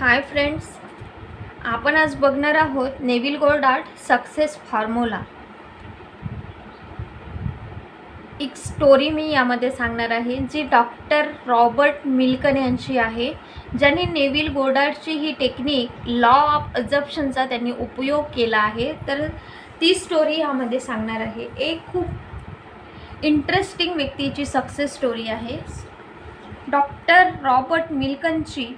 Hi friends आपण आज बघणार आहोत नेव्हिल गोल्डार्ट सक्सेस फॉर्म्युला. एक स्टोरी मी यामध्ये सांगणार आहे जी डॉक्टर रॉबर्ट मिल्कन यांची आहे ज्यांनी नेव्हिल गोडार्टची ही टेक्निक लॉ ऑफ अजप्शनचा त्यांनी उपयोग केला आहे. तर ती स्टोरी यामध्ये सांगणार आहे. एक खूप इंटरेस्टिंग व्यक्तीची सक्सेस स्टोरी आहे. डॉक्टर रॉबर्ट मिल्कनची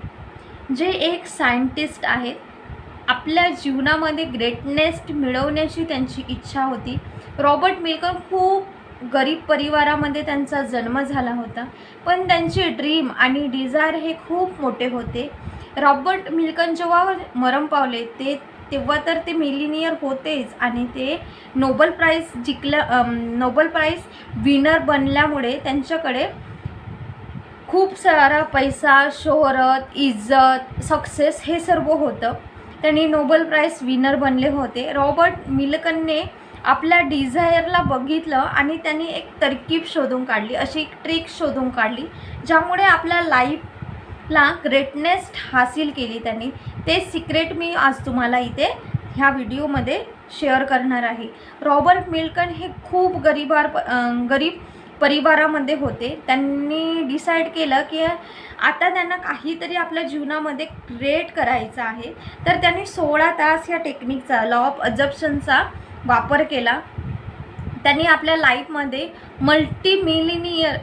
जे एक सायंटिस्ट आहेत आपल्या जीवनामध्ये ग्रेटनेस मिळवण्याची त्यांची इच्छा होती. रॉबर्ट मिल्कन खूप गरीब परिवारामध्ये त्यांचा जन्म झाला होता पण त्यांची ड्रीम आणि डिझायर हे खूप मोठे होते. रॉबर्ट मिल्कन जेव्हा मरण पावले ते तेव्हा तर ते मिलिनियर होतेच आणि ते नोबल प्राईज जिंकल्या नोबल प्राईज विनर बनल्यामुळे त्यांच्याकडे खूप सारा पैसा शोहरत इज्जत सक्सेस हे सर्व होतं. त्यांनी नोबल प्राईज विनर बनले होते. रॉबर्ट मिल्कनने आपल्या डिझायरला बघितलं आणि त्यांनी एक तरकीब शोधून काढली अशी एक ट्रिक शोधून काढली ज्यामुळे आपल्या लाईफला ग्रेटनेस हासिल केली त्यांनी. ते सिक्रेट मी आज तुम्हाला इथे ह्या व्हिडिओमध्ये शेअर करणार आहे. रॉबर्ट मिल्कन हे खूप गरिबार प गरीब परिवारामध्ये होते. त्यांनी डिसाईड केलं की आता त्यांना काहीतरी आपल्या जीवनामध्ये क्रिएट करायचं आहे. तर त्यांनी सोळा तास या टेक्निकचा लॉ ऑफ अजप्शनचा वापर केला. त्यांनी आपल्या लाईफमध्ये मल्टीमिलिनियर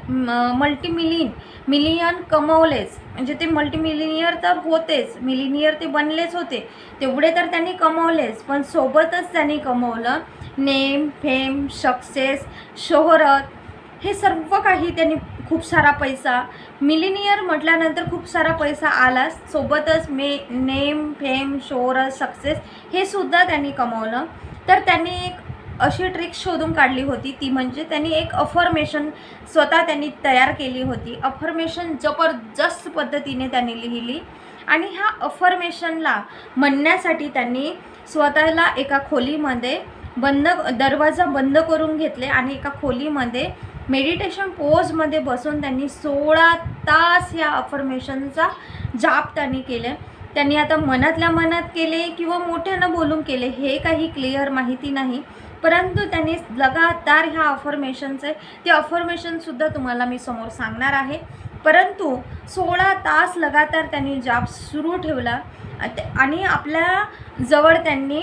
मल्टीमिलिन मिलियन कमवलेच. म्हणजे ते मल्टीमिलिनियर तर होतेच. मिलिनियर ते बनलेच होते. तेवढे तर त्यांनी कमवलेच. पण सोबतच त्यांनी कमवलं नेम फेम सक्सेस शोहरत हे सर्व काही त्यांनी खूप सारा पैसा मिलिनियर म्हटल्यानंतर खूप सारा पैसा आलाच. सोबतच मे नेम फेम शोरस सक्सेस हे सुद्धा त्यांनी कमवलं. तर त्यांनी एक अशी ट्रिक शोधून काढली होती. ती म्हणजे त्यांनी एक अफर्मेशन स्वतः त्यांनी तयार केली होती. अफर्मेशन जबरदस्त पद्धतीने त्यांनी लिहिली. आणि ह्या अफर्मेशनला म्हणण्यासाठी त्यांनी स्वतःला एका खोलीमध्ये बंद दरवाजा बंद करून घेतले आणि एका खोलीमध्ये मेडिटेशन पोजमध्ये बसून त्यांनी सोळा तास या अफर्मेशनचा जाप त्यांनी केले त्यांनी आता मनातल्या मनात केले किंवा मोठ्यानं बोलून केले हे काही क्लिअर माहिती नाही. परंतु त्यांनी लगातार ह्या अफर्मेशनचे ते अफर्मेशनसुद्धा तुम्हाला मी समोर सांगणार आहे. परंतु सोळा तास लगातार त्यांनी जाप सुरू ठेवला. आणि आपल्या जवळ त्यांनी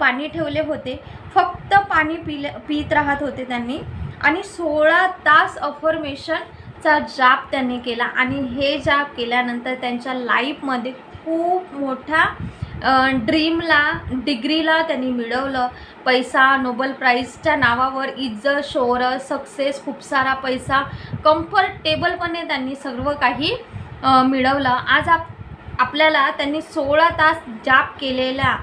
पाणी ठेवले होते. फक्त पाणी पिले पित राहत होते त्यांनी. आणि सोळा तास अफर्मेशनचा जाप त्यांनी केला. आणि हे जाप केल्यानंतर त्यांच्या लाईफमध्ये खूप मोठ्या ड्रीमला डिग्रीला त्यांनी मिळवलं. पैसा नोबल प्राईजच्या नावावर इज्जत शोहरत सक्सेस खूप सारा पैसा कम्फर्टेबलपणे त्यांनी सर्व काही मिळवलं. आज आप आपल्याला त्यांनी सोळा तास जाप केलेल्या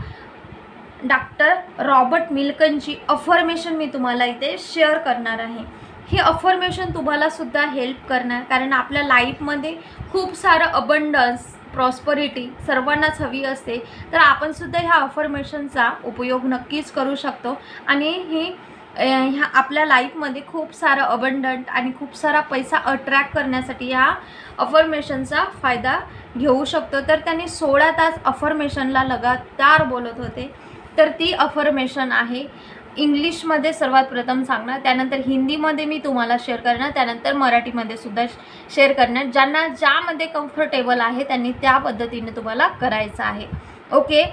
डॉक्टर रॉबर्ट मिल्कनची अफर्मेशन मी तुम्हाला इथे शेअर करणार आहे. ही अफर्मेशन तुम्हालासुद्धा हेल्प करणार कारण आपल्या लाईफमध्ये खूप सारं अबंडन्स प्रॉस्परिटी सर्वांनाच हवी असते. तर आपणसुद्धा ह्या अफर्मेशनचा उपयोग नक्कीच करू शकतो. आणि ही ह्या आपल्या लाईफमध्ये खूप सारं अबंडंट आणि खूप सारा पैसा अट्रॅक्ट करण्यासाठी ह्या अफर्मेशनचा फायदा घेऊ शकतो. तर त्यांनी सोळा तास अफर्मेशनला लगातार बोलत होते. तर ती अफर्मेशन आहे. इंग्लिशमध्ये सर्वात प्रथम सांगणार त्यानंतर हिंदीमध्ये मी तुम्हाला शेअर करणार त्यानंतर मराठीमध्ये सुद्धा शेअर करणार. ज्यांना ज्यामध्ये कम्फर्टेबल आहे त्यांनी त्या पद्धतीने तुम्हाला करायचं आहे. ओके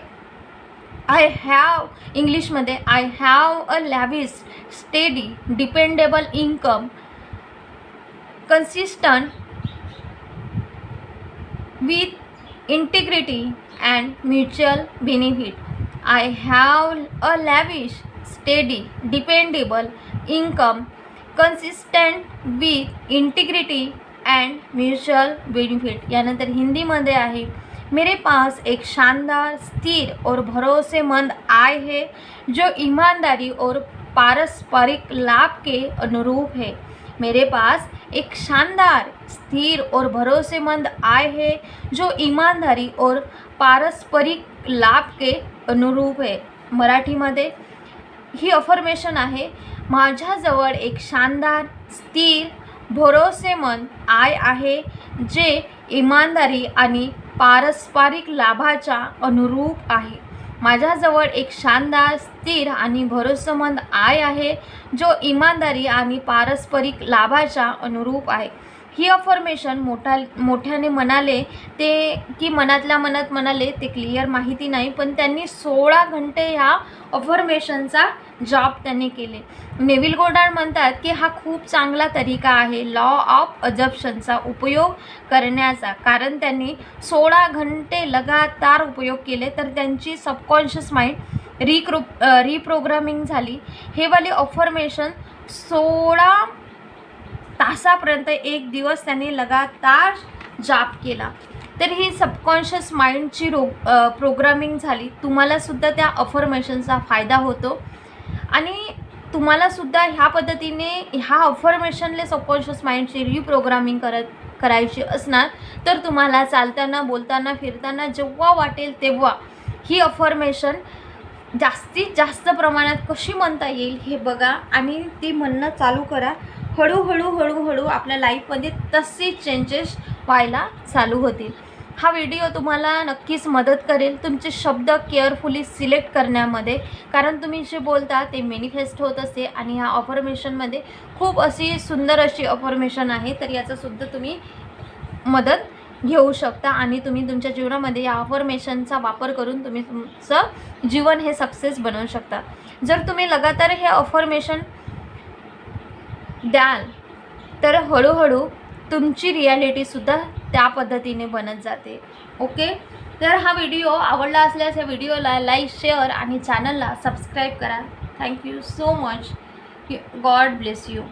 आय हॅव इंग्लिशमध्ये I have a lavish steady dependable income consistent with integrity and mutual benefit I have a lavish, steady, dependable income consistent with integrity and mutual benefit. यानंतर हिंदीमध्ये आहे मेरे पास एक शानदार स्थिर और भरोसेमंद आय है जो ईमानदारी और पारस्परिक लाभ के अनुरूप है मेरे पास एक शानदार स्थिर और भरोसेमंद आय है जो ईमानदारी और पारस्परिक लाभ के अनुरूप आहे मराठीमध्ये ही अफर्मेशन आहे. माझ्याजवळ एक शानदार स्थिर भरोसेमंद आय आहे जे इमानदारी आणि पारस्परिक लाभाच्या अनुरूप आहे. माझ्याजवळ एक शानदार स्थिर आणि भरोसेमंद आय आहे जो इमानदारी आणि पारस्परिक लाभाच्या अनुरूप आहे. ही अफर्मेशन मोठा मोठ्याने म्हणाले ते की मनातल्या मनात म्हणाले ते क्लिअर माहिती नाही पण त्यांनी सोळा घंटे ह्या अफर्मेशनचा जॉब त्यांनी केले. नेविल गोडाण म्हणतात की हा खूप चांगला तरीका आहे. लॉ ऑफ अजप्शनचा उपयोग करण्याचा. कारण त्यांनी सोळा घंटे लगातार उपयोग केले तर त्यांची सबकॉन्शियस माइंड रिक्रो रिप्रोग्रामिंग झाली. हे वाले अफर्मेशन सोळा तासापर्यंत एक दिवस त्यांनी लगातार जाप केला. तर ही सबकॉन्शियस माइंडची रो प्रोग्रामिंग झाली. तुम्हालासुद्धा त्या अफर्मेशनचा फायदा होतो. आणि तुम्हालासुद्धा ह्या पद्धतीने ह्या अफर्मेशनले सबकॉन्शियस माइंडची रिप्रोग्रामिंग करत करायची असणार तर तुम्हाला चालताना बोलताना फिरताना जेव्हा वाटेल तेव्हा ही अफर्मेशन जास्तीत जास्त प्रमाणात कशी म्हणता येईल हे बघा आणि ती म्हणणं चालू करा. हळूहळू हळूहळू आपल्या लाईफमध्ये तसे चेंजेस व्हायला चालू होतील. हा व्हिडिओ तुम्हाला नक्कीच मदत करेल. तुमचे शब्द केअरफुली सिलेक्ट करण्यामध्ये. कारण तुम्ही जे बोलता ते मॅनिफेस्ट होत असते आणि ह्या ऑफर्मेशनमध्ये खूप अशी सुंदर अशी ऑफर्मेशन आहे. तर याचासुद्धा तुम्ही मदत घेऊ शकता आणि तुम्ही तुमच्या जीवनामध्ये या अफर्मेशनचा वापर करून तुम्ही तुमचं जीवन हे सक्सेस बनवू शकता. जर तुम्ही लगातार हे अफर्मेशन द्याल. तर हळूहळू तुमची रियालिटीसुद्धा त्या पद्धतीने बनत जाते. ओके तर हा व्हिडिओ आवडला असल्यास या व्हिडिओला लाईक शेअर आणि चॅनलला सबस्क्राईब करा. Thank you so much God bless you